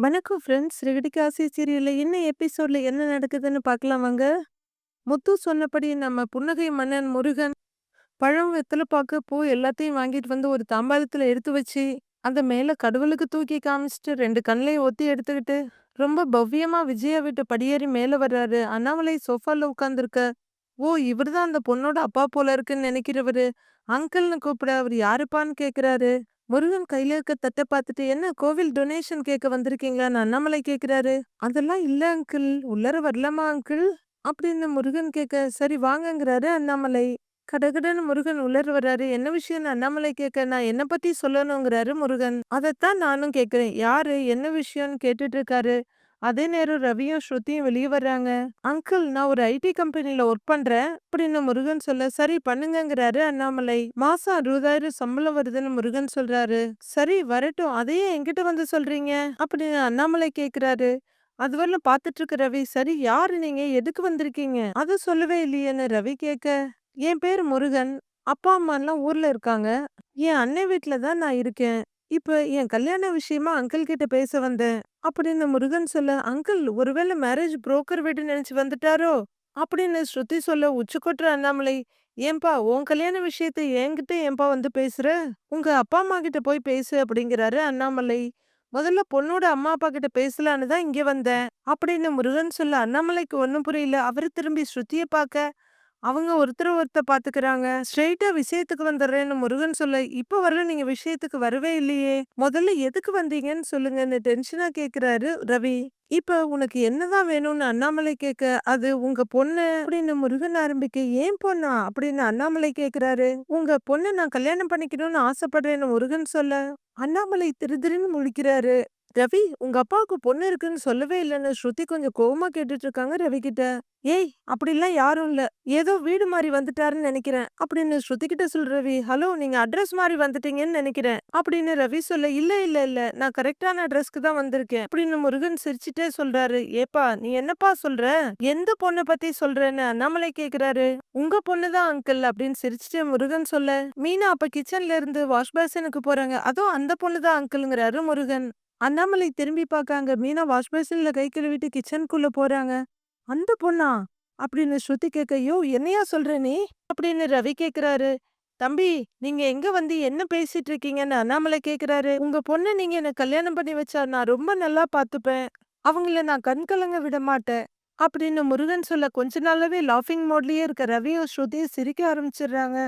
வணக்கம் ஃப்ரெண்ட்ஸ். ரெகடிகாசி சீரியலில் என்ன எபிசோட்ல என்ன நடக்குதுன்னு பார்க்கலாம் வாங்க. முத்து சொன்னபடி நம்ம புன்னகை மன்னன் முருகன் பழம், வெத்தலை பார்க்க பூ எல்லாத்தையும் வாங்கிட்டு வந்து ஒரு தாம்பாளத்தில் எடுத்து வச்சு, அந்த மேல கடவுளுக்கு தூக்கி காமிச்சுட்டு 2 கண்லயும் ஒத்தி எடுத்துக்கிட்டு, ரொம்ப பவ்யமாக விஜயா விட்டு படியேறி மேல வர்றாரு. அண்ணாமலை சோஃபால உட்காந்துருக்க ஓ! இவர்தான் அந்த பொண்ணோட அப்பா போல இருக்குன்னு நினைக்கிறவர் அங்கிள்னு கூப்பிட அவர் யாருப்பான்னு கேட்குறாரு முருகன் கையில இருக்க தட்டை பார்த்துட்டு, "என்ன கோவில் டொனேஷன் கேட்க வந்திருக்கீங்களான்னு?" அண்ணாமலை கேக்குறாரு "அதெல்லாம் இல்ல அங்கிள். உள்ளார வரலாமா அங்கிள்?" அப்படின்னு முருகன் கேட்க, "சரி வாங்கங்கிறாரு அண்ணாமலை." கடகடன்னு முருகன் உள்ளார வர்றாரு. "என்ன விஷயம்னு?" அண்ணாமலை கேட்க, "நான் என்ன பத்தி சொல்லணுங்கிறாரு முருகன்." அதைத்தான் நானும் கேட்கிறேன். யாரு? என்ன விஷயம்னு?" கேட்டுட்டு இருக்காரு. அதே நேரம் ரவியும் ஸ்ருதியும் வெளியே வர்றாங்க. "அங்கிள் நான் ஒரு ஐடி கம்பெனில ஒர்க் பண்றேன்." அப்படின்னு முருகன் சொல்ல, "சரி பண்ணுங்கங்கிறாரு அண்ணாமலை." "மாசம் 60,000 சம்பளம் வருதுன்னு முருகன் சொல்றாரு." "சரி வரட்டும். அதையே என்கிட்ட வந்து சொல்றீங்க?" அப்படின்னு அண்ணாமலை கேட்கிறாரு. அதுவரையிலும் பாத்துட்டு இருக்க ரவி, "சரி யாரு நீங்க? எதுக்கு வந்திருக்கீங்க?" அது சொல்லவே இல்லையேன்னு" ரவி கேட்க, "என் பேர் முருகன். அப்பா அம்மாலாம் ஊர்ல இருக்காங்க. என் அண்ணன் வீட்டுல தான் நான் இருக்கேன். இப்ப என் கல்யாண விஷயமா அங்கிள் கிட்ட பேச வந்தேன்." அப்படின்னு முருகன் சொல்ல, "அங்கிள் ஒருவேளை மேரேஜ் புரோக்கர் வீடு நினைச்சு வந்துட்டாரோ?" அப்படின்னு ஸ்ருதி சொல்ல உச்சி கொட்டுற அண்ணாமலை, "ஏன்பா உன் கல்யாண விஷயத்த என்கிட்ட ஏன்பா வந்து பேசுற? உங்க அப்பா அம்மா கிட்ட போய் பேசு." அப்படிங்கிறாரு அண்ணாமலை. "முதல்ல பொண்ணோட அம்மா அப்பா கிட்ட பேசலான்னு தான் இங்க வந்தேன்." அப்படின்னு முருகன் சொல்ல, அண்ணாமலைக்கு ஒன்றும் புரியல. அவரு திரும்பி ஸ்ருதியை பார்க்க, அவங்க ஒருத்தர் ஒருத்தர் பார்த்துக்கிறாங்க. ஸ்ட்ரெயிட்டா விஷயத்துக்கு வந்துடுறேன்னு முருகன் சொல்ல, "இப்ப வரல நீங்க விஷயத்துக்கு வரவே இல்லையே. முதல்ல எதுக்கு வந்தீங்கன்னு சொல்லுங்கன்னு" டென்ஷனா கேட்கிறாரு ரவி. "இப்ப உனக்கு என்னதான் வேணும்னு?" அண்ணாமலை கேட்க, "அது உங்க பொண்ணு." அப்படின்னு முருகன் ஆரம்பிக்க, "ஏன் பொண்ணா?" அப்படின்னு அண்ணாமலை கேட்குறாரு "உங்க பொண்ணு நான் கல்யாணம் பண்ணிக்கணும்னு ஆசைப்படுறேன்னு" முருகன் சொல்ல, அண்ணாமலை திருதிருன்னு முழிக்கிறாரு. "ரவி உங்க அப்பாவுக்கு பொண்ணு இருக்குன்னு சொல்லவே இல்லைன்னு ஸ்ருதி கொஞ்சம் கோவமா கேட்டுட்டு இருக்காங்க ரவி கிட்ட. "ஏய் அப்படிலாம் யாரும் இல்ல. ஏதோ வீடு மாறி வந்துட்டாருன்னு நினைக்கிறேன் அப்படின்னு ஸ்ருதி கிட்ட சொல்ற ரவி, "ஹலோ நீங்க அட்ரஸ் மாறி வந்துட்டீங்கன்னு நினைக்கிறேன் அப்படின்னு ரவி சொல்ல, "இல்ல இல்ல இல்ல. நான் கரெக்டான அட்ரஸ்க்கு தான் வந்திருக்கேன்." அப்படின்னு முருகன் சிரிச்சுட்டே சொல்றாரு. "ஏப்பா நீ என்னப்பா சொல்ற? எந்த பொண்ணை பத்தி சொல்றேன்னு அண்ணாமலை கேக்குறாரு "உங்க பொண்ணு தான் அங்கிள்." அப்படின்னு சிரிச்சுட்டே முருகன் சொல்ல, மீனா அப்ப கிச்சன்ல இருந்து வாஷ் பேசனுக்கு போறாங்க. அதுவும் அந்த பொண்ணு தான் அங்கிள்ங்கிறாரு முருகன். அண்ணாமலை திரும்பி பார்க்காங்க. மீனா வாஷ் பேசின்ல கை கழுவிட்டு கிச்சனுக்குள்ள போறாங்க. "அந்த பொண்ணா?" அப்படின்னு ஸ்ருதி கேட்கையோ என்னையா சொல்ற நீ?" அப்படின்னு ரவி கேக்குறாரு "தம்பி நீங்க எங்க வந்து என்ன பேசிட்டு இருக்கீங்கன்னு?" அண்ணாமலை கேக்குறாரு "உங்க பொண்ண நீங்க என்ன கல்யாணம் பண்ணி வச்சா நான் ரொம்ப நல்லா பார்த்துப்பேன். அவங்கள நான் கண் கலங்க விட மாட்டேன்." அப்படின்னு முருகன் சொல்ல, கொஞ்ச நாளாவே லாஃபிங் மோட்லயே இருக்க ரவியும் ஸ்ருதியும் சிரிக்க ஆரம்பிச்சிடுறாங்க.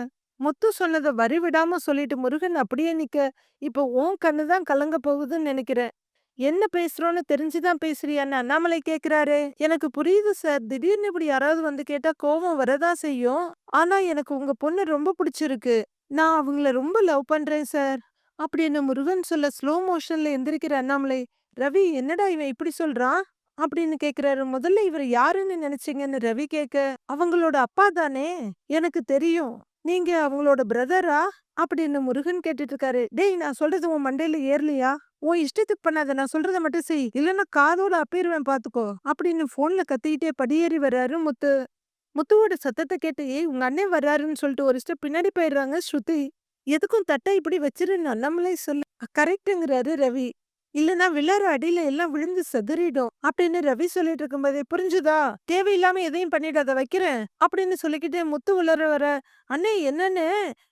முத்து சொன்னத வரி விடாம சொல்லிட்டு முருகன் அப்படியே நிக்க, "இப்ப உன் கண்ணு தான் கலங்க போகுதுன்னு நினைக்கிறேன் என்ன பேசுறோம்னு தெரிஞ்சுதான் பேசுறியான்னு?" அண்ணாமலை கேக்குறாரு "எனக்கு புரியுது சார். திடீர்னு இப்படி யாராவது வந்து கேட்டா கோவம் வரதான் செய்யும். ஆனா எனக்கு உங்க பொண்ணு ரொம்ப பிடிச்சிருக்கு. நான் அவங்கள ரொம்ப லவ் பண்றேன் சார்." அப்படின்னு முருகன் சொல்ல ஸ்லோ மோஷன்ல எந்திரிக்கிற அண்ணாமலை, "ரவி என்னடா இவன் இப்படி சொல்றான்?" அப்படின்னு கேக்குறாரு "முதல்ல இவர் யாருன்னு நினைச்சீங்கன்னு ரவி கேட்க, "அவங்களோட அப்பா தானே. எனக்கு தெரியும். நீங்க அவங்களோட பிரதரா?" அப்படின்னு முருகன் கேட்டுட்டு இருக்காரு. "டேய் நான் சொல்றது உன் மண்டையில ஏறலையா? உன் இஷ்டத்துக்கு பண்ணாத. நான் சொல்றத மட்டும் செய். இல்லைன்னா காதோட அப்பேருவேன் பாத்துக்கோ அப்படின்னு போன்ல கத்திக்கிட்டே படியேறி வர்றாரு முத்து. முத்துவோட சத்தத்த கேட்டு, "ஏய் உங்க அண்ணன் வர்றாருன்னு" சொல்லிட்டு ஒரு ஸ்டெப் பின்னாடி போயிடுறாங்க ஸ்ருதி. "எதுக்கும் தட்ட இப்படி வச்சிருன்னு" நம்மளே சொல்ல, கரெக்டுங்கிறாரு ரவி. இல்லன்னா விழற அடியில எல்லாம் விழுந்து சிதறிடும்." அப்படின்னு ரவி சொல்லிட்டு இருக்கும்போதே, "புரிஞ்சுதா? தேவையில்லாம எதையும் பண்ணிடாத வைக்கிறேன்." அப்படின்னு சொல்லிக்கிட்டே முத்து உள்ளார வர, "அண்ணே என்னன்னு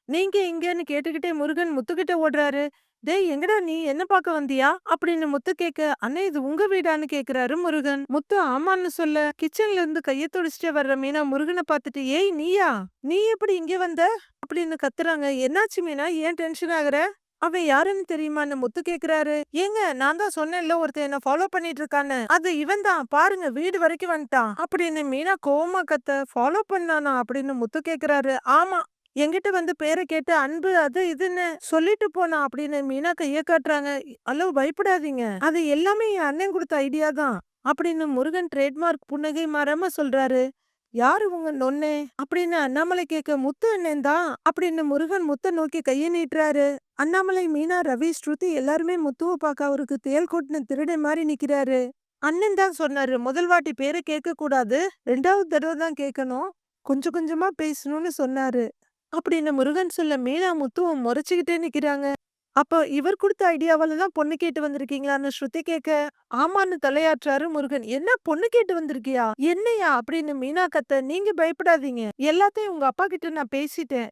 நீங்க இங்கன்னு?" கேட்டுக்கிட்டே முருகன் முத்துக்கிட்ட ஓடுறாரு. "டேய் எங்கடா நீ? என்ன பார்க்க வந்தியா?" அப்படின்னு முத்து கேட்க, "அண்ணே இது உங்க வீடான்னு?" கேக்குறாரு முருகன். முத்து ஆமான்னு சொல்ல, கிச்சன்ல இருந்து கைய துடிச்சிட்டு வர்ற மீனா முருகனை பார்த்துட்டு, "ஏய் நீயா? நீ எப்படி இங்க வந்த?" அப்படின்னு கத்துறாங்க. "என்னாச்சு மீனா? ஏன் டென்ஷன் ஆகுற?" அவன் யாருன்னு தெரியுமான்னு முத்து கேக்குறாரு. "ஏங்க நான் தான் சொன்னேன்ல ஒருத்தன் என்ன ஃபாலோ பண்ணிட்டு இருக்கான்னு. அது இவன் தான். பாருங்க வீடு வரைக்கும் வந்துட்டான்." அப்படின்னு மீனா கோவமா கத்த, "ஃபாலோ பண்ணானா?" அப்படின்னு முத்து கேக்குறாரு. "ஆமா. என்கிட்ட வந்து பேரை கேட்டு அன்பு அது இதுன்னு சொல்லிட்டு போனா அப்படின்னு மீனா கைய காட்டுறாங்க. அளவு பயப்படாதீங்க. அது எல்லாமே என் அண்ணன் கொடுத்த ஐடியா தான்." அப்படின்னு முருகன் ட்ரேட்மார்க் புன்னகை மாறாம சொல்றாரு. "யாரு உங்க நொன்னே அப்படின்னு அண்ணாமலை கேட்க, "முத்து அண்ணன் தான்." அப்படின்னு முருகன் முத்த நோக்கி கைய நீட்டுறாரு. அண்ணாமலை, மீனா, ரவி, ஸ்ருதி எல்லாருமே முத்துவ பார்க்க அவருக்கு தேள் கொட்டின திருடன் மாதிரி நிக்கிறாரு. அண்ணன் தான் சொன்னாரு, "முதல் வாட்டி பேரை கேட்க கூடாது. ரெண்டாவது தடவை தான் கேட்கணும். கொஞ்சம் கொஞ்சமா பேசணும்னு சொன்னாரு." அப்படின்னு முருகன் சொல்ல மீனா முத்துவும் முறைச்சுக்கிட்டே நிக்கிறாங்க. அப்ப இவர் கொடுத்த ஐடியாவால தான் பொண்ணு கேட்டு வந்திருக்கீங்களான்னு ஸ்ருதி கேட்க, ஆமான்னு தலையாற்றாரு முருகன். என்ன பொண்ணு கேட்டு வந்திருக்கியா? என்னையா? அப்படின்னு மீனா கத்த, நீங்க பயப்படாதீங்க. எல்லாத்தையும் உங்க அப்பா கிட்ட நான் பேசிட்டேன்.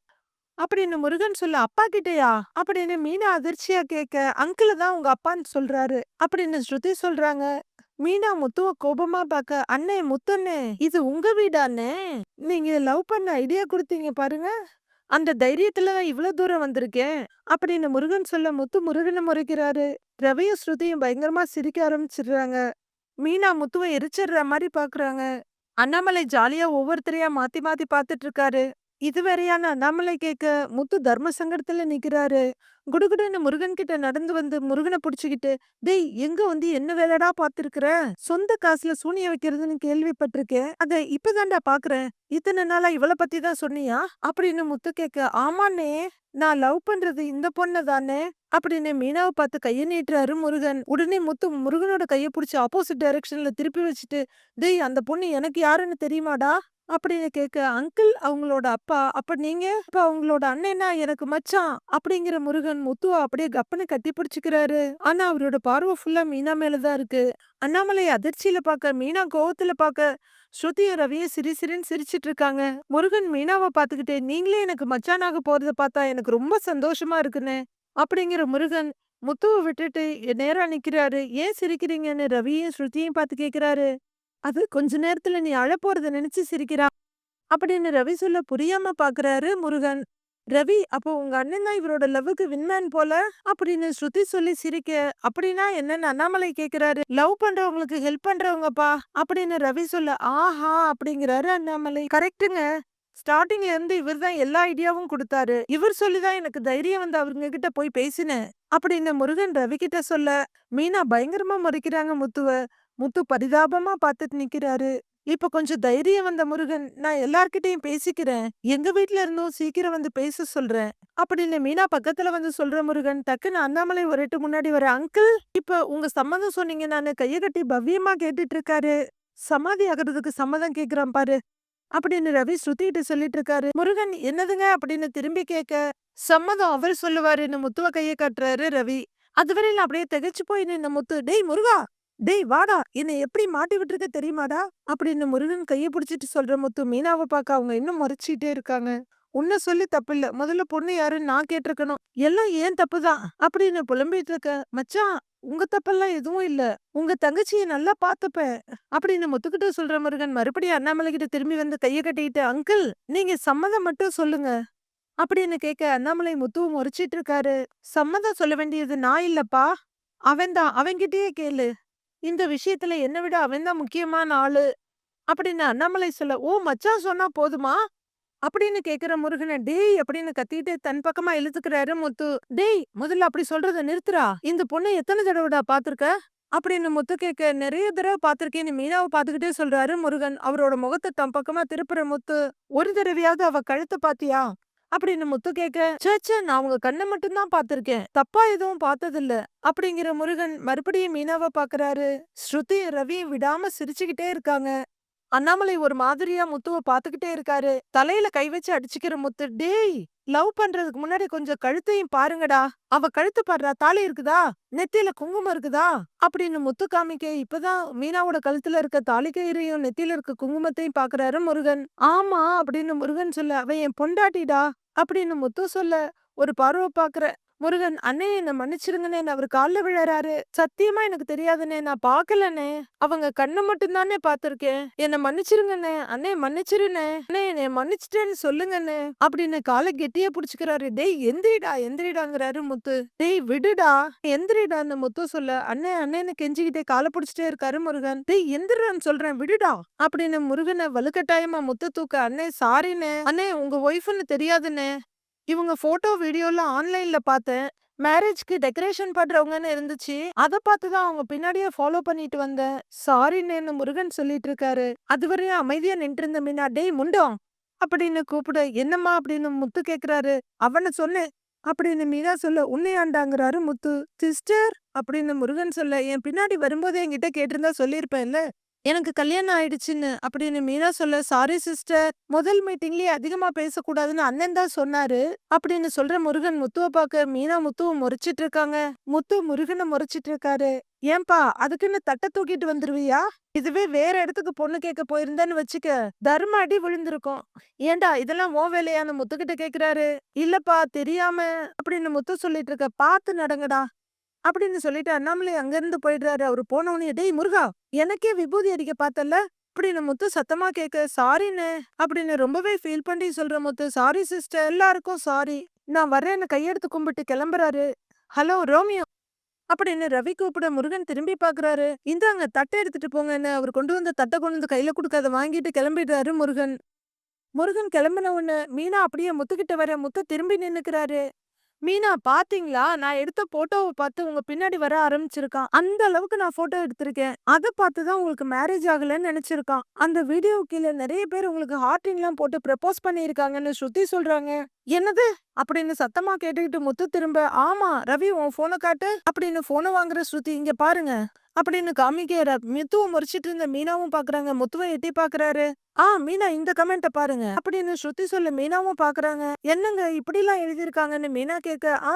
அப்படின்னு முருகன் சொல்ல, அப்பா கிட்டயா? அப்படின்னு மீனா அதிர்ச்சியா கேட்க, அங்கிள தான் உங்க அப்பான்னு சொல்றாரு. அப்படின்னு ஸ்ருதி சொல்றாங்க. மீனா முத்துவ கோபமா பாக்க, அண்ணே முத்தண்ணே, இது உங்க வீடாண்ணே? நீங்க லவ் பண்ண ஐடியா கொடுத்தீங்க பாருங்க. அந்த தைரியத்துல இவ்வளவு இவ்ளோ தூரம் வந்திருக்கேன். அப்படின்னு முருகன் சொல்ல முத்து முருகனை முறைக்கிறாரு. ரவியும் ஸ்ருதியும் பயங்கரமா சிரிக்க ஆரம்பிச்சிடுறாங்க. மீனா முத்துவ எரிச்சிடுற மாதிரி பாக்குறாங்க. அண்ணாமலை ஜாலியா ஒவ்வொருத்தரையா மாத்தி மாத்தி பாத்துட்டு இருக்காரு. இது வேறயான்னு அண்ணாமலை கேட்க, முத்து தர்ம சங்கடத்துல நிக்கிறாரு. குடுகுடுன்னு முருகன் கிட்ட நடந்து வந்து முருகன புடிச்சுக்கிட்டு, டேய் எங்க வந்து என்ன வேலைடா பாத்திருக்கிற? சொந்த காசுல சூனியம் வைக்கிறதுன்னு கேள்விப்பட்டிருக்கேன். அத இப்பதான்டா பாக்குறேன். இத்தனை நாளா இவள பத்தி தான் சொன்னியா? அப்படின்னு முத்து கேட்க, ஆமாண்ணே. நான் லவ் பண்றது இந்த பொண்ண தானே? அப்படின்னு மீனாவ பார்த்து கைய நீட்டுறாரு முருகன். உடனே முத்து முருகனோட கைய புடிச்சு ஆப்போசிட் டைரக்ஷன்ல திருப்பி வச்சுட்டு, டேய் அந்த பொண்ணு எனக்கு யாருன்னு தெரியுமாடா? அப்படின்னு கேட்க, அங்கிள் அவங்களோட அப்பா. அப்ப நீங்க? இப்ப அவங்களோட அண்ணன்னா எனக்கு மச்சான். அப்படிங்கிற முருகன் முத்துவா அப்படியே கப்பனு கட்டி பிடிச்சுக்கிறாரு. ஆனா அவரோட பார்வை ஃபுல்லா மீனா மேலதான் இருக்கு. அண்ணாமலை அதிர்ச்சியில பாக்க, மீனா கோவத்துல பாக்க, ஸ்ருதியும் ரவியும் சிரி சிரின்னு சிரிச்சிட்டு இருக்காங்க. முருகன் மீனாவ பாத்துக்கிட்டே, நீங்களே எனக்கு மச்சானாக போறத பார்த்தா எனக்கு ரொம்ப சந்தோஷமா இருக்குன்னு அப்படிங்கிற முருகன் முத்துவ விட்டுட்டு நேரா நிக்கிறாரு. ஏன் சிரிக்கிறீங்கன்னு ரவியும் ஸ்ருதியும் பார்த்து கேக்குறாரு. அது கொஞ்ச நேரத்துல நீ அழப்போறத நினைச்சு சிரிக்கிறா. அப்படின்னு ரவி சொல்ல புரியாம பாக்குறாரு முருகன். ரவி அப்போ உங்க அண்ணன் தான் இவரோட லவ்வுக்கு வின்மேன் போல? அப்படின்னு ஸ்ருதி சொல்லி சிரிக்க அப்படின்னா என்னன்னு அண்ணாமலை கேக்குறாரு. லவ் பண்றவங்களுக்கு ஹெல்ப் பண்றவங்கப்பா அப்படின்னு ரவி சொல்ல ஆஹா அப்படிங்கிறாரு அண்ணாமலை. கரெக்டுங்க ஸ்டார்டிங்ல இருந்து இவர் தான் எல்லா ஐடியாவும் கொடுத்தாரு. இவர் சொல்லிதான் எனக்கு தைரியம் வந்து அவருங்க கிட்ட போய் பேசினேன் அப்படின்னு முருகன் ரவி கிட்ட சொல்ல மீனா பயங்கரமா முறைக்கிறாங்க முத்துவ. முத்து பரிதாபமா பார்த்துட்டு நிக்கிறாரு. இப்ப கொஞ்சம் தைரியம் வந்த முருகன் நான் எல்லார்கிட்டயும் பேசிக்கிறேன். எங்க வீட்ல இருந்தும் சீக்கிரம் வந்து பேச சொல்றேன். அப்படின்னு மீனா பக்கத்துல வந்து சொல்ற முருகன் டக்குன்னு அண்ணாமலை ஒரு எட்டு முன்னாடி வர அங்கிள் இப்ப உங்க சம்மதம் சொன்னீங்க. நானு கைய கட்டி பவ்யமா கேட்டுட்டு இருக்காரு. சமாதி ஆகிறதுக்கு சம்மதம் கேக்குறான் பாரு. அப்படின்னு ரவி ஸ்ருத்திட்டு சொல்லிட்டு இருக்காரு. முருகன் என்னதுங்க? அப்படின்னு திரும்பி கேட்க சம்மதம் அவர் சொல்லுவாருன்னு முத்துவ கைய காட்டுறாரு ரவி. அதுவரையில அப்படியே திகைச்சு போய் நின்ன முத்து டேய் முருகா டேய் வாடா என்னை எப்படி மாட்டி விட்டுருக்க தெரியுமாடா? அப்படின்னு முருகன் கைய பிடிச்சிட்டு சொல்ற முத்து மீனாவை பார்க்க அவங்க இன்னும் மறைச்சிட்டே இருக்காங்க. உன்னை சொல்லி தப்பில்ல. முதல்ல பொண்ணு யாருன்னு நான் கேட்டிருக்கணும். எல்லாம் ஏன் தப்புதான். அப்படின்னு புலம்பிட்டு இருக்க மச்சான் உங்க தப்பெல்லாம் எதுவும் இல்ல. உங்க தங்கச்சிய நல்லா பாத்துப்ப. அப்படின்னு முத்துக்கிட்ட சொல்ற முருகன் மறுபடியும் அண்ணாமலை கிட்ட திரும்பி வந்து கைய கட்டிட்டு அங்கிள் நீங்க சம்மதம் மட்டும் சொல்லுங்க. அப்படின்னு கேட்க அண்ணாமலை முத்துவும் முறைச்சிட்டு இருக்காரு. சம்மதம் சொல்ல வேண்டியது நான் இல்லப்பா. அவன்தான். அவன்கிட்டயே கேளு. இந்த விஷயத்துல என்ன விட அவன்தான் முக்கியமான ஆளு அப்படின்னு அண்ணாமலை சொல்ல ஓ மச்சான் சொன்னா போதுமா? அப்படின்னு கேக்குற முருகனை டேய் அப்படின்னு கத்திட்டு தன் பக்கமா இழுத்துக்கிறாரு முத்து. டேய் முதல்ல அப்படி சொல்றத நிறுத்துறா இந்த பொண்ணை எத்தனை தடவைடா பாத்திருக்க அப்படின்னு முத்து கேட்க நிறைய தடவை பாத்திருக்கேன்னு மீனாவை பாத்துக்கிட்டே சொல்றாரு முருகன். அவரோட முகத்தை தன் பக்கமா திருப்புற முத்து. ஒரு தடவையாவது அவ கழுத்தை பாத்தியா அப்படின்னு முத்து கேட்க சேச்சே நான் உங்க கண்ணை மட்டும்தான் பாத்திருக்கேன் தப்பா எதுவும் பார்த்ததில்ல. அப்படிங்கிற முருகன் மறுபடியும் மீனாவை பாக்குறாரு ஸ்ருதியும் ரவியும் விடாம சிரிச்சுக்கிட்டே இருக்காங்க. அண்ணாமலை ஒரு மாதிரியா முத்துவ பாத்துக்கிட்டே இருக்காரு. தலையில கை வச்சு அடிச்சுக்கிற முத்து டேய் லவ் பண்றதுக்கு முன்னாடி கொஞ்சம் கழுத்தையும் பாருங்கடா. அவ கழுத்து பாடுறா தாலி இருக்குதா? நெத்தியில குங்குமம் இருக்குதா? அப்படின்னு முத்து காமிக்க இப்பதான் மீனாவோட கழுத்துல இருக்க தாலி கயிறையும் நெத்தியில இருக்க குங்குமத்தையும் பாக்குறாரு முருகன். ஆமா அப்படின்னு முருகன் சொல்ல அவ என் பொண்டாட்டிடா. அப்படின்னு முத்து சொல்ல ஒரு பார்வை பாக்குற முருகன் அண்ணே என்ன மன்னிச்சிருங்கண்ணே அவர் கால்ல விழறாரு. சத்தியமா எனக்கு தெரியாதுண்ணே நான் பாக்கலண்ணே அவங்க கண்ணை மட்டும்தானே பாத்திருக்கேன் என்ன மன்னிச்சிருங்கண்ணே. அண்ணே மன்னிச்சிருண்ணே. அண்ணே என்னை மன்னிச்சிட்டேன்னு சொல்லுங்கண்ணே. அப்படின்னு காலை கெட்டியா புடிச்சுக்கிறாரு. டேய் எந்திரிடா எந்திரிடாங்கிறாரு முத்து. டேய் விடுடா. எந்திரிடான்னு முத்து சொல்ல. அண்ணே அண்ணேன்னு கெஞ்சிக்கிட்டே காலை புடிச்சிட்டே இருக்காரு முருகன். டேய் எந்திரான்னு சொல்றேன் விடுடா. அப்படின்னு முருகனை வலுக்கட்டாயமா முத்து தூக்க அண்ணே சாரிண்ணே அண்ணே உங்க ஒய்ஃப்னு தெரியாதுண்ணே. இவங்க போட்டோ வீடியோலாம் ஆன்லைன்ல பார்த்தேன் மேரேஜ்க்கு டெக்கரேஷன் பண்றவங்கன்னு இருந்துச்சு. அத பார்த்துதான் அவங்க பின்னாடியே ஃபாலோ பண்ணிட்டு வந்தேன் சாரின்னு முருகன் சொல்லிட்டு இருக்காரு. அதுவரையும் அமைதியா நின்று இருந்த மீனா டேய் முண்டோம் அப்படின்னு கூப்பிட. என்னம்மா அப்படின்னு முத்து கேக்குறாரு. அவனை சொன்னேன் அப்படின்னு மீனா சொல்ல உன்னையாண்டாங்கிறாரு முத்து. சிஸ்டர் அப்படின்னு முருகன் சொல்ல என் பின்னாடி வரும்போதே என்கிட்ட கேட்டிருந்தா சொல்லியிருப்பேன்ல. எனக்கு கல்யாணம் ஆயிடுச்சுன்னு அப்படின்னு மீனா சொல்ல சாரி சிஸ்டர் முதல் மீட்டிங்லயே அதிகமா பேசக்கூடாதுன்னு அண்ணன் தான் சொன்னாரு அப்படின்னு சொல்ற முருகன் முத்துவ பாக்க மீனா முத்துவ முறைச்சிட்டு இருக்காங்க. முத்து முருகனை முறைச்சிட்டு இருக்காரு. ஏன்பா அதுக்குன்னு தட்டை தூக்கிட்டு வந்துருவியா? இதுவே வேற இடத்துக்கு பொண்ணு கேட்க போயிருந்தேன்னு வச்சுக்க தர்ம அடி விழுந்திருக்கும். ஏண்டா இதெல்லாம் ஓ வேலையான்னு முத்துக்கிட்ட கேக்குறாரு. இல்லப்பா தெரியாம அப்படின்னு முத்து சொல்லிட்டு இருக்க பாத்து நடங்கடா. அப்படின்னு சொல்லிட்டு அண்ணாமலை அங்கிருந்து போயிடுறாரு. அவரு போனவனே டேய் முருகா எனக்கே விபூதி அடிக்க பார்த்தல அப்படின்னு முத்து சத்தமா கேட்க? சாரின்னு அப்படின்னு ரொம்பவே ஃபீல் பண்ணி சொல்ற முத்து சாரி சிஸ்டர் எல்லாருக்கும் சாரி நான் வர்றேன்னு கையெடுத்து கும்பிட்டு கிளம்புறாரு. ஹலோ ரோமியோ அப்படின்னு ரவி கூப்பிட முருகன் திரும்பி பாக்குறாரு இந்தாங்க தட்டை எடுத்துட்டு போங்கன்னு அவர் கொண்டு வந்த தட்டை கொண்டு வந்து கையில கொடுக்காத வாங்கிட்டு கிளம்பிடுறாரு முருகன். முருகன் கிளம்பின உடனே மீனா அப்படியே முத்துக்கிட்ட வர. முத்து திரும்பி நின்னுக்கிறாரு. மீனா பாத்தீங்களா? நான் எடுத்த போட்டோவை பார்த்து உங்க பின்னாடி வர ஆரம்பிச்சிருக்கான் அந்த அளவுக்கு நான் போட்டோ எடுத்திருக்கேன். அதை பார்த்து தான் உங்களுக்கு மேரேஜ் ஆகலன்னு நினைச்சிருக்கான் அந்த வீடியோ கீழே நிறைய பேர் உங்களுக்கு ஹார்டின்லாம் போட்டு ப்ரப்போஸ் பண்ணியிருக்காங்கன்னு ஸ்ருதி சொல்றாங்க. என்னது? அப்படின்னு சத்தமா கேட்டுக்கிட்டு முத்து திரும்ப ஆமா ரவி உன் போனை காட்டு அப்படின்னு போனை வாங்குற ஸ்ருதி இங்க பாருங்க அப்படின்னு காமிக்கிற முத்துவை முறிச்சிட்டு இருந்த மீனாவும் பாக்குறாங்க. முத்துவை எட்டி பாக்குறாரு. ஆ மீனா இந்த கமெண்ட்ட பாருங்க அப்படின்னு ஸ்ருதி சொல்ல மீனாவும் பாக்குறாங்க. என்னங்க இப்படி எல்லாம் எழுதியிருக்காங்கன்னு மீனா கேட்க ஆ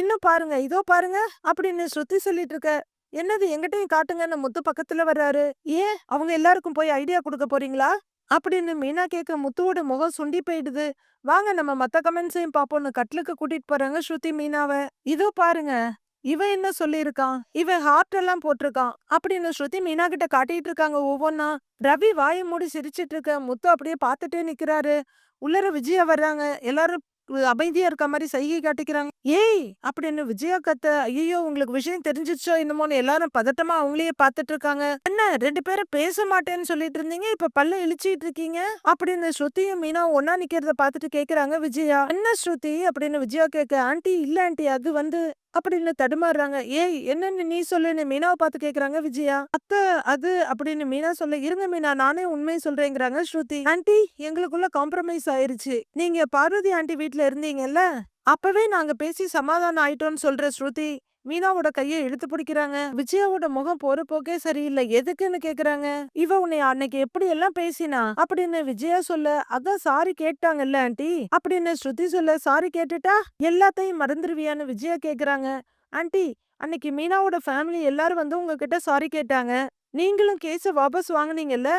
இன்னும் பாருங்க இதோ பாருங்க அப்படின்னு ஸ்ருதி சொல்லிட்டு இருக்க. என்னது எங்கிட்டையும் காட்டுங்கன்னு முத்து பக்கத்துல வர்றாரு. ஏன் அவங்க எல்லாருக்கும் போய் ஐடியா கொடுக்க போறீங்களா? அப்படின்னு மீனா கேட்க முத்துவோட முகம் சுண்டி போயிடுது. வாங்க நம்ம மத்த கமெண்ட்ஸையும் பாப்போம்னு கட்லுக்கு கூட்டிட்டு போறாங்க ஸ்ருதி மீனாவை. இதோ பாருங்க. இவன் என்ன சொல்லியிருக்கான்? இவன் ஹார்ட் எல்லாம் போட்டிருக்கான். அப்படின்னு ஸ்ருதி மீனா கிட்ட காட்டிட்டு இருக்காங்க ஒவ்வொன்னா. ரவி வாயை மூடி சிரிச்சிட்டு இருக்க. முத்து அப்படியே பார்த்துட்டே நிக்கிறாரு. உள்ளர விஜயா வர்றாங்க. எல்லாரும் அமைதியா இருக்க மாதிரி சைகை காட்டிக்கிறாங்க. ஏய் அப்படின்னு விஜயா கத்த ஐயோ உங்களுக்கு விஷயம் தெரிஞ்சிச்சோ என்னமோன்னு எல்லாரும் பதட்டமா அவங்களையே பாத்துட்டு இருக்காங்க. என்ன ரெண்டு பேரும் பேச மாட்டேன்னு சொல்லிட்டு இருந்தீங்க? இப்ப பல்ல இழிச்சிட்டு இருக்கீங்க? அப்படின்னு ஸ்ருதியும் மீனா ஒன்னா நிக்கிறத பாத்துட்டு கேக்குறாங்க விஜயா. என்ன ஸ்ருதி? அப்படின்னு விஜயா கேட்க ஆண்டி இல்ல ஆண்டி அது வந்து அப்படின்னு தடுமாறுறாங்க. ஏய் என்னன்னு நீ சொல்லுன்னு மீனாவை பார்த்து கேக்குறாங்க விஜயா. அத்த அது அப்படின்னு மீனா சொல்ல இருங்க மீனா நானே உண்மையை சொல்றேங்கிறாங்க ஸ்ருதி. ஆண்டி எங்களுக்குள்ள காம்ப்ரமைஸ் ஆயிருச்சு. நீங்க பார்வதி ஆண்டி வீட்ல இருந்தீங்கல்ல? அப்பவே நாங்க பேசி சமாதானம் ஆயிட்டோம்னு சொல்ற ஸ்ருதி மீனாவோட கையை இழுத்து பிடிக்கிறாங்க. விஜயாவோட முகம் போற போக்கே சரியில்லை. எதுக்குன்னு கேக்குறாங்க? இவ உன்னை அன்னைக்கு எப்படி எல்லாம் பேசினா? அப்படின்னு விஜயா சொல்ல அதான் சாரி கேட்டாங்கல்ல ஆண்டி. அப்படின்னு ஸ்ருதி சொல்ல சாரி கேட்டுட்டா? எல்லாத்தையும் மறந்துருவியான்னு விஜயா கேக்குறாங்க. ஆண்டி அன்னைக்கு மீனாவோட ஃபேமிலி எல்லாரும் வந்து உங்ககிட்ட சாரி கேட்டாங்க. நீங்களும் கேஸ வாபஸ் வாங்குனீங்கல்ல?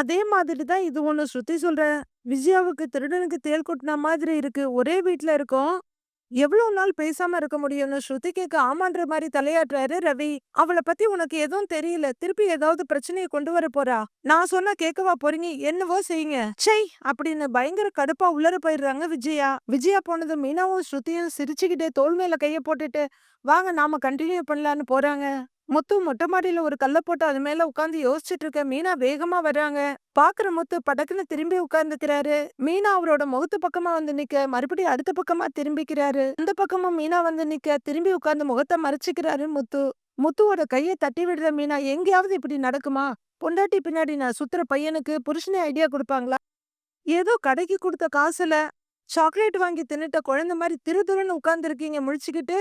அதே மாதிரி தான் இது ஒண்ணு ஸ்ருதி சொல்ற. விஜயாவுக்கு திருடனுக்கு தேல் கொட்டின மாதிரி இருக்கு. ஒரே வீட்ல இருக்கோம். எவ்வளவு நாள் பேசாம இருக்க முடியும்னு ஸ்ருதி கேட்க ஆமான்ற மாதிரி தலையாட்டுறாரு ரவி. அவளை பத்தி உனக்கு எதுவும் தெரியல. திருப்பி ஏதாவது பிரச்சனையை கொண்டு வர போறா? நான் சொன்னா கேட்கவா போறீங்க? என்னவோ செய்யுங்க. சை அப்படின்னு பயங்கர கடுப்பா உள்ளர போயிடுறாங்க விஜயா. விஜயா போனது மீனாவும் ஸ்ருதியும் சிரிச்சுக்கிட்டே தோல் மேல கைய போட்டுட்டு வாங்க நாம கண்டினியூ பண்ணலான்னு போறாங்க. முத்து மொட்டை மாடியில ஒரு கல்ல போட்டு அது மேல உட்காந்து யோசிச்சுட்டு இருக்க மீனா வேகமா வர்றாங்க. பாக்குற முத்து படக்குன்னு திரும்பி உட்கார்ந்துக்கிறாரு. மீனா அவரோட முகத்து பக்கமா வந்து நிக்க மறுபடியும் அடுத்த பக்கமா திரும்பிக்கிறாரு. இந்த பக்கமும் மீனா வந்து நிக்க திரும்பி உட்கார்ந்து முகத்தை மறைச்சுக்கிறாரு முத்து. முத்துவோட கையை தட்டி விடுற மீனா எங்கேயாவது இப்படி நடக்குமா? பொண்டாட்டி பின்னாடி நான் சுத்துற பையனுக்கு புருஷனே ஐடியா கொடுப்பாங்களா? ஏதோ கடைக்கு கொடுத்த காசுல சாக்லேட் வாங்கி தின்னுட்ட குழந்தை மாதிரி திரு திருன்னு இருக்கீங்க முழிச்சுக்கிட்டு?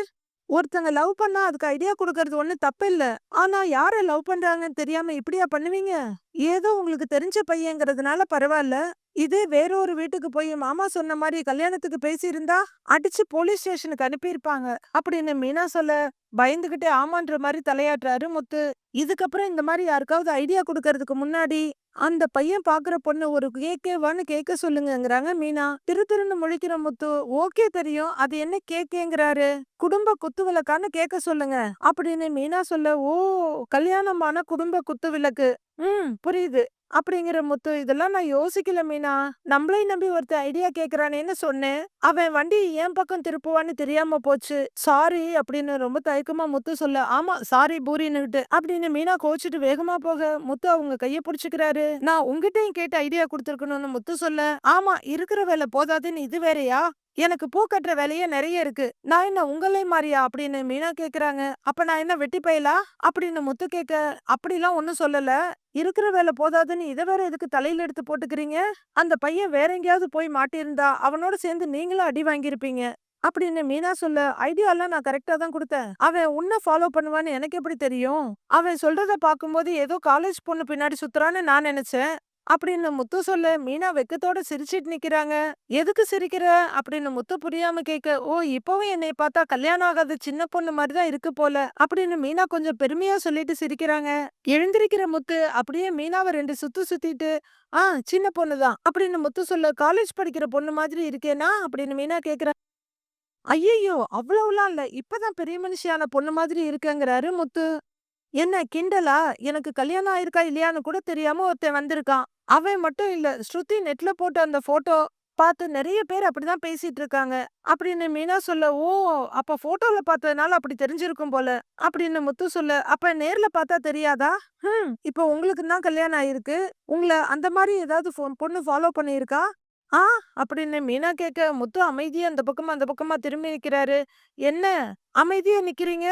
ஒருத்தங்க லவ் பண்ணா அதுக்கு ஐடியா கொடுக்கறது ஒண்ணு தப்பு இல்ல. ஆனா யார லவ் பண்றாங்கன்னு தெரியாம இப்படியா பண்ணுவீங்க? ஏதோ உங்களுக்கு தெரிஞ்ச பையங்கிறதுனால பரவாயில்ல. இதே வேற ஒரு வீட்டுக்கு போய் மாமா சொன்ன மாதிரி கல்யாணத்துக்கு பேசியிருந்தா அடிச்சு போலீஸ் ஸ்டேஷனுக்கு அனுப்பியிருப்பாங்க. அப்படின்னு மீனா சொல்ல பயந்துகிட்டே ஆமான்ற மாதிரி தலையாட்டுறாரு முத்து. இதுக்கப்புறம் இந்த மாதிரி யாருக்காவது ஐடியா கொடுக்கறதுக்கு முன்னாடி அந்த பையன் பாக்குற பொண்ணு ஒரு கேக்கேவான்னு கேட்க சொல்லுங்கங்கிறாங்க மீனா. திரு திருன்னு முழிக்கிற முத்து ஓகே தெரியும். அது என்ன கேக்கேங்கிறாரு. குடும்ப குத்து விளக்கான்னு கேட்க சொல்லுங்க. அப்படின்னு மீனா சொல்ல ஓ கல்யாணமான குடும்ப குத்து விளக்கு. ம் புரியுது. அப்படிங்கிற முத்து இதெல்லாம் நான் யோசிக்கல மீனா. நம்மளையும் நம்பி ஒருத்தர் ஐடியா கேக்குறானேன்னு சொன்னேன். அவன் வண்டி என் பக்கம் திருப்புவான்னு தெரியாம போச்சு. சாரி அப்படின்னு ரொம்ப தயக்கமா முத்து சொல்ல ஆமா சாரி பூரின்னுகிட்டு அப்படின்னு மீனா கோச்சிட்டு வேகமா போக முத்து அவங்க கைய புடிச்சுக்கிறாரு. நான் உங்ககிட்டயும் கேட்டு ஐடியா கொடுத்துருக்கணும்னு முத்து சொல்ல. ஆமா இருக்கிற வேலை போதாதுன்னு இது வேறயா? எனக்கு பூ கட்டுற வேலையே நிறைய இருக்கு. நான் என்ன உங்களே மாறியா? அப்படின்னு மீனா கேக்குறாங்க. அப்ப நான் என்ன வெட்டி பயலா? அப்படின்னு முத்து கேக்க அப்படிலாம் ஒண்ணும் சொல்லல. இருக்கிற வேலை போதாதுன்னு இதை வேற எதுக்கு தலையில எடுத்து போட்டுக்கிறீங்க? அந்த பையன் வேற எங்கேயாவது போய் மாட்டியிருந்தா அவனோட சேர்ந்து நீங்களும் அடி வாங்கியிருப்பீங்க. அப்படின்னு மீனா சொல்ல ஐடியாலாம் நான் கரெக்டா தான் கொடுத்தேன். அவன் உன்ன ஃபாலோ பண்ணுவான்னு எனக்கு எப்படி தெரியும்? அவன் சொல்றத பார்க்கும்போது ஏதோ காலேஜ் பொண்ணு பின்னாடி சுத்துறான்னு நான் நினைச்சேன். அப்படின்னு முத்து சொல்ல மீனா வெக்கத்தோட சிரிச்சிட்டு நிக்கிறாங்க. எதுக்கு சிரிக்கிற? அப்படின்னு முத்து புரியாம கேட்க ஓ இப்பவும் என்னை பார்த்தா கல்யாணம் ஆகாத சின்ன பொண்ணு மாதிரி தான் இருக்கு போல அப்படின்னு மீனா கொஞ்சம் பெருமையா சொல்லிட்டு சிரிக்கிறாங்க. எழுந்திருக்கிற முத்து அப்படியே மீனாவை ரெண்டு சுத்து சுத்திட்டு ஆ சின்ன பொண்ணு தான் அப்படின்னு முத்து சொல்ல காலேஜ் படிக்கிற பொண்ணு மாதிரி இருக்கேனா? அப்படின்னு மீனா கேக்குற ஐயையோ அவ்வளவுலாம் இல்ல. இப்பதான் பெரிய மனுஷியான பொண்ணு மாதிரி இருக்கேங்கிறாரு முத்து. என்ன கிண்டலா? எனக்கு கல்யாணம் ஆயிருக்கா இல்லையான்னு கூட தெரியாம ஒருத்தன் வந்திருக்கான். அவன் மட்டும் இல்ல ஸ்ருதி நெட்ல போட்ட அந்த போட்டோ பார்த்து நிறைய பேர் அப்படிதான் பேசிட்டு இருக்காங்க. அப்படின்னு மீனா சொல்ல ஓ அப்ப போட்டோல பார்த்ததுனால அப்படி தெரிஞ்சிருக்கும் போல. அப்படின்னு முத்து சொல்ல அப்ப நேர்ல பார்த்தா தெரியாதா? ஹம் இப்ப உங்களுக்கு தான் கல்யாணம் ஆயிருக்கு. உங்களை அந்த மாதிரி ஏதாவது பொண்ணு ஃபாலோ பண்ணியிருக்கா? ஆ அப்படின்னு மீனா கேட்க முத்து அமைதியா அந்த பக்கமா அந்த பக்கமா திரும்பி நிக்கிறாரு. என்ன? அமைதியா நிக்கிறீங்க?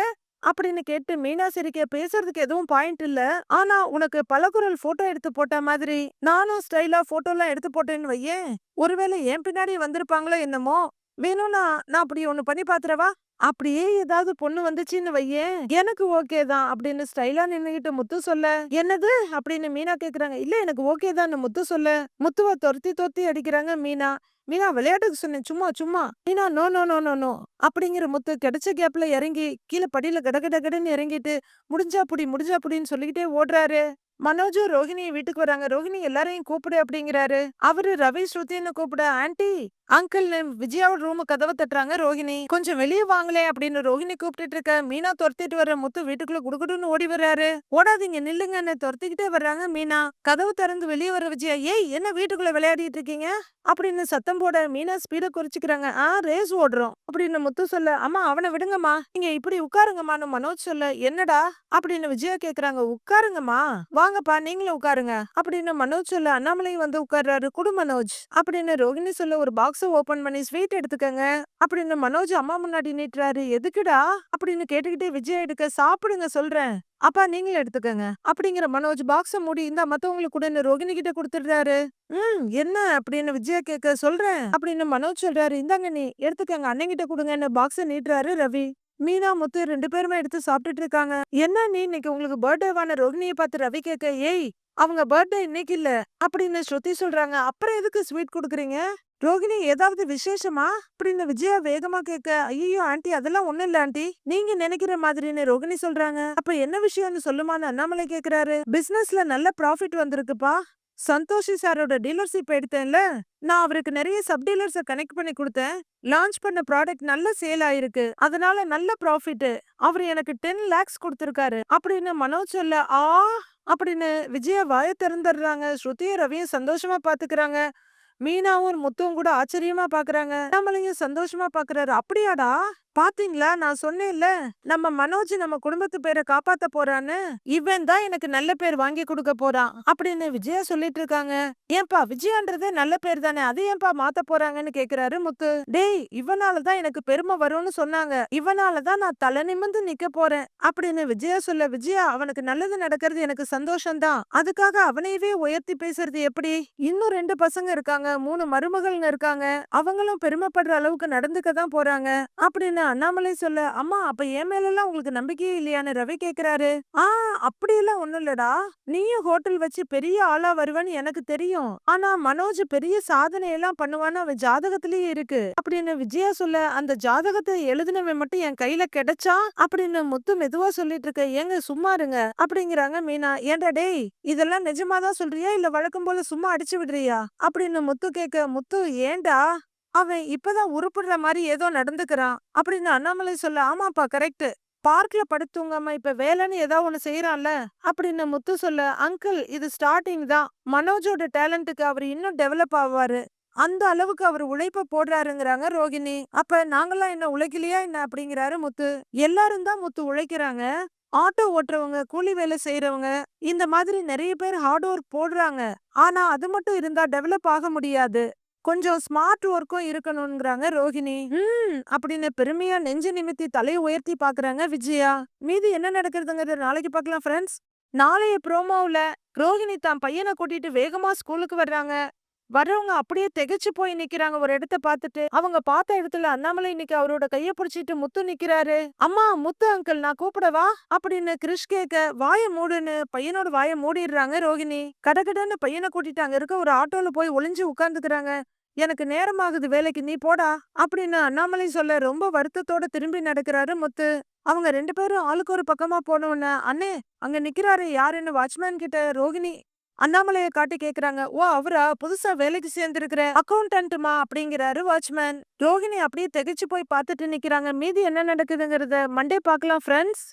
அப்படின்னு கேட்டு மீனா சிரிக்க பேசுறதுக்கு எதுவும் பாயிண்ட் இல்ல. ஆனா உனக்கு பலகுரல் போட்டோ எடுத்து போட்ட மாதிரி நானும் ஸ்டைலா போட்டோ எல்லாம் எடுத்து போட்டேன்னு வையேன். ஒருவேளை என் பின்னாடி வந்திருப்பாங்களோ என்னமோ? வேணும்னா நான் அப்படி ஒண்ணு பண்ணி பாத்துறவா? அப்படியே ஏதாவது பொண்ணு வந்துச்சுன்னு வையேன் எனக்கு ஓகே தான் அப்படின்னு ஸ்டைலா நின்னுகிட்டு முத்து சொல்ல என்னது? அப்படின்னு மீனா கேக்குறாங்க. இல்ல எனக்கு ஓகே தான் முத்து சொல்ல முத்துவ துரத்தி துரத்தி அடிக்கிறாங்க மீனா. மீனா விளையாட்டுக்கு சொன்னேன். சும்மா சும்மா. Meena no no no no no அப்படிங்கிற முத்து கிடைச்ச கேப்ல இறங்கி கீழே படியில கட கட கடன்னு இறங்கிட்டு முடிஞ்சா புடி முடிஞ்சா புடின்னு சொல்லிக்கிட்டே ஓடுறாரு. மனோஜும் ரோஹிணி வீட்டுக்கு வராங்க. ரோஹிணி எல்லாரையும் கூப்பிடு அப்படிங்கிறாரு. அவரு ரவி ஸ்ருதின்னு கூப்பிட ஆண்டி அங்கிள் விஜயாவோட ரூமு கதவை தட்டுறாங்க ரோஹிணி. கொஞ்சம் வெளியே வாங்களே அப்படின்னு ரோஹிணி கூப்பிட்டு இருக்க. மீனா துரத்திட்டு வர்ற முத்து வீட்டுக்குள்ள குடுக்குடுன்னு ஓடி வர்றாரு. ஓடாதீங்க நில்லுங்கன்னு துரத்திக்கிட்டே வர்றாங்க மீனா. கதவு திறந்து வெளியே வர விஜயா ஏய் என்ன வீட்டுக்குள்ள விளையாடிட்டு இருக்கீங்க? அப்படின்னு சத்தம் போட மீனா ஸ்பீட குறைச்சிக்கிறாங்க. ஆ ரேஸ் ஓடுறோம் அப்படின்னு முத்து சொல்ல அம்மா அவனை விடுங்கம்மா. நீங்க இப்படி உட்காருங்கம்மான்னு மனோஜ் சொல்ல என்னடா? அப்படின்னு விஜயா கேக்குறாங்க. உட்காருங்கம்மா. வாங்கப்பா நீங்களும் உட்காருங்க. அப்படின்னு மனோஜ் சொல்ல அண்ணாமலை வந்து உட்கார்றாரு குடு மனோஜ். அப்படின்னு ரோஹிணி சொல்ல ஒரு பாக்ஸ் ஓபன் பண்ணி ஸ்வீட் எடுத்துக்கங்க. அப்படின்னு மனோஜ் அம்மா முன்னாடி நீட்டுறாரு எதுக்குடா? அப்படின்னு கேட்டுக்கிட்டே விஜய் எடுக்க சாப்பிடுங்க சொல்றேன். அப்பா நீங்களும் எடுத்துக்கங்க. அப்படிங்கிற மனோஜ் பாக்ஸ மூடி இந்த மத்தவங்களுக்கு கூட ரோகிணி கிட்ட கொடுத்துடுறாரு. ம் என்ன? அப்படின்னு விஜயா கேட்க சொல்றேன். அப்படின்னு மனோஜ் சொல்றாரு இந்தாங்க நீ எடுத்துக்கங்க அண்ணன் கிட்ட கொடுங்கன்னு பாக்ஸ நீட்டுறாரு ரவி. மீனா முத்து ரெண்டு பேருமே எடுத்து சாப்பிட்டுட்டு இருக்காங்க. என்ன நீ இன்னைக்கு உங்களுக்கு பர்த்டேவான ரோகிணியை பார்த்து ரவி கேட்க ஏய் அவங்க பர்த்டே இன்னைக்கு இல்ல அப்படின்னு ஸ்ருதி சொல்றாங்க. அப்புறம் எதுக்கு ஸ்வீட் கொடுக்குறீங்க? ரோகிணி ஏதாவது விசேஷமா? அப்படின்னு விஜயா வேகமா கேட்க ஐயோ ஆண்டி அதெல்லாம் ஒண்ணும் இல்ல ஆண்டி நீங்க நினைக்கிற மாதிரின்னு ரோகிணி சொல்றாங்க. அப்ப என்ன விஷயம்னு சொல்லுமான்னு அண்ணாமலை கேக்குறாரு. பிசினஸ்ல நல்ல ப்ராஃபிட் வந்திருக்குப்பா. சந்தோஷி சாரோட டீலர்ஷிப் எடுத்தேன்ல. நான் அவருக்கு நிறைய சப் டீலர்ஸை கனெக்ட் பண்ணி கொடுத்தேன். லான்ச் பண்ண ப்ராடக்ட் நல்ல சேல் ஆயிருக்கு. அதனால நல்ல ப்ராஃபிட் அவர் எனக்கு டென் லேக்ஸ் கொடுத்துருக்காரு. அப்படின்னு மனோஜ் சொல்ல ஆ அப்படின்னு விஜய வாய திறந்துடுறாங்க. ஸ்ருதியும் ரவியும் சந்தோஷமா பாத்துக்கிறாங்க. மீனாவும் முத்துவும் கூட ஆச்சரியமா பாக்குறாங்க. நம்மளையும் சந்தோஷமா பாக்குறாரு. அப்படியாடா? பாத்தீங்களா? நான் சொன்னேன்ல நம்ம மனோஜ் நம்ம குடும்பத்து பேரை காப்பாத்த போறான்னு இவன் தான் எனக்கு நல்ல பேர் வாங்கி கொடுக்க போறான் அப்படின்னு விஜயா சொல்லிட்டு இருக்காங்க. ஏன்பா விஜயான்றதே நல்ல பேர் தானே அது ஏன்பா மாத்த போறாங்கன்னு கேக்குறாரு முத்து. டேய் இவனாலதான் எனக்கு பெருமை வரும்னு சொன்னாங்க இவனாலதான் நான் தலை நிமிந்து நிக்க போறேன் அப்படின்னு விஜயா சொல்ல விஜயா அவனுக்கு நல்லது நடக்கிறது எனக்கு சந்தோஷம்தான் அதுக்காக அவனையவே உயர்த்தி பேசுறது எப்படி? இன்னும் ரெண்டு பசங்க இருக்காங்க மூணு மருமகள்ங்க இருக்காங்க அவங்களும் பெருமைப்படுற அளவுக்கு நடந்துக்க தான் போறாங்க அப்படின்னு அண்ணாமலை சொல்ல அம்மா அப்ப என் மேல எல்லாம் உங்களுக்கு நம்பிக்கையே இல்லையான்னு ரவி கேக்குறாரு. ஆ அப்படியெல்லாம் ஒண்ணும் இல்லடா. நீயும் ஹோட்டல் வச்சு பெரிய ஆளா வருவேன்னு எனக்கு தெரியும். ஆனா மனோஜ் பெரிய சாதனை எல்லாம் பண்ணுவான்னு அவன் ஜாதகத்திலேயே இருக்கு. அப்படின்னு விஜயா சொல்ல அந்த ஜாதகத்தை எழுதினவன் மட்டும் என் கையில கிடைச்சா? அப்படின்னு முத்து மெதுவா சொல்லிட்டு இருக்க ஏங்க சும்மா இருங்க. அப்படிங்கிறாங்க மீனா. ஏன்டா டேய் இதெல்லாம் நிஜமாதான் சொல்றியா? இல்ல வழக்கம் போல சும்மா அடிச்சு விடுறியா? அப்படின்னு முத்து கேட்க முத்து ஏண்டா அவன் இப்பதான் உருப்படுற மாதிரி ஏதோ நடந்துக்கிறான் அப்படின்னு அண்ணாமலை சொல்ல ஆமாப்பா கரெக்ட் பார்க்ல படுத்துங்காம இப்ப வேலைன்னு ஏதாவது ஒண்ணு செய்யறான்ல அப்படின்னு முத்து சொல்ல அங்கிள் இது ஸ்டார்டிங் தான். மனோஜோட டேலண்ட்டுக்கு அவர் இன்னும் டெவலப் ஆவாரு. அந்த அளவுக்கு அவர் உழைப்ப போடுறாருங்கிறாங்க ரோகிணி. அப்ப நாங்கெல்லாம் என்ன உழைக்கலையா என்ன? அப்படிங்கிறாரு முத்து. எல்லாரும் தான் முத்து உழைக்கிறாங்க. ஆட்டோ ஓட்டுறவங்க கூலி வேலை செய்யறவங்க இந்த மாதிரி நிறைய பேர் ஹார்ட் ஒர்க் போடுறாங்க. ஆனா அது மட்டும் இருந்தா டெவலப் ஆக முடியாது. கொஞ்சம் ஸ்மார்ட் ஒர்க்கும் இருக்கணுங்கிறாங்க ரோஹிணி. ம். அப்படின்னு பெருமையா நெஞ்சு நிமித்தி தலையை உயர்த்தி பாக்குறாங்க விஜயா. மீதி என்ன நடக்கிறதுங்கிறத நாளைக்கு பார்க்கலாம் ஃப்ரெண்ட்ஸ் நாளைய ப்ரோமோவுல ரோஹிணி தான் பையனை கூட்டிட்டு வேகமா ஸ்கூலுக்கு வர்றாங்க. வர்றவங்க அப்படியே திகைச்சு போய் நிக்கிறாங்க. ஒரு இடத்த பார்த்துட்டு அவங்க பார்த்த இடத்துல அண்ணாமலை இன்னைக்கு அவரோட கைய பிடிச்சிட்டு முத்து நிக்கிறாரு. அம்மா முத்து அங்கிள் நான் கூப்பிடவா அப்படின்னு கிரிஷ் கேக்க வாய மூடுன்னு பையனோட வாய மூடிடுறாங்க ரோகிணி. கடகடன்னு பையனை கூட்டிட்டு அங்க இருக்க ஒரு ஆட்டோல போய் ஒளிஞ்சு உட்கார்ந்துக்கிறாங்க. எனக்கு நேரமாகுது வேலைக்கு நீ போடா அப்படின்னு அண்ணாமலை சொல்ல ரொம்ப வருத்தத்தோட திரும்பி நடக்கிறாரு முத்து. அவங்க ரெண்டு பேரும் ஆளுக்கு ஒரு பக்கமா போனோன்னு அண்ணே அங்க நிக்கிறாரு யாருன்னு வாட்ச்மேன் கிட்ட ரோகிணி. அண்ணாமலைய காட்டி கேக்குறாங்க ஓ அவரா? புதுசா வேலைக்கு சேர்ந்திருக்கிற அக்கௌண்டன்ட்டுமா அப்படிங்கிறாரு வாட்ச்மேன். ரோஹிணி அப்படியே திகைச்சு போய் பார்த்துட்டு நிக்கிறாங்க. மீதி என்ன நடக்குதுங்கிறத மண்டே பார்க்கலாம் ஃப்ரெண்ட்ஸ்.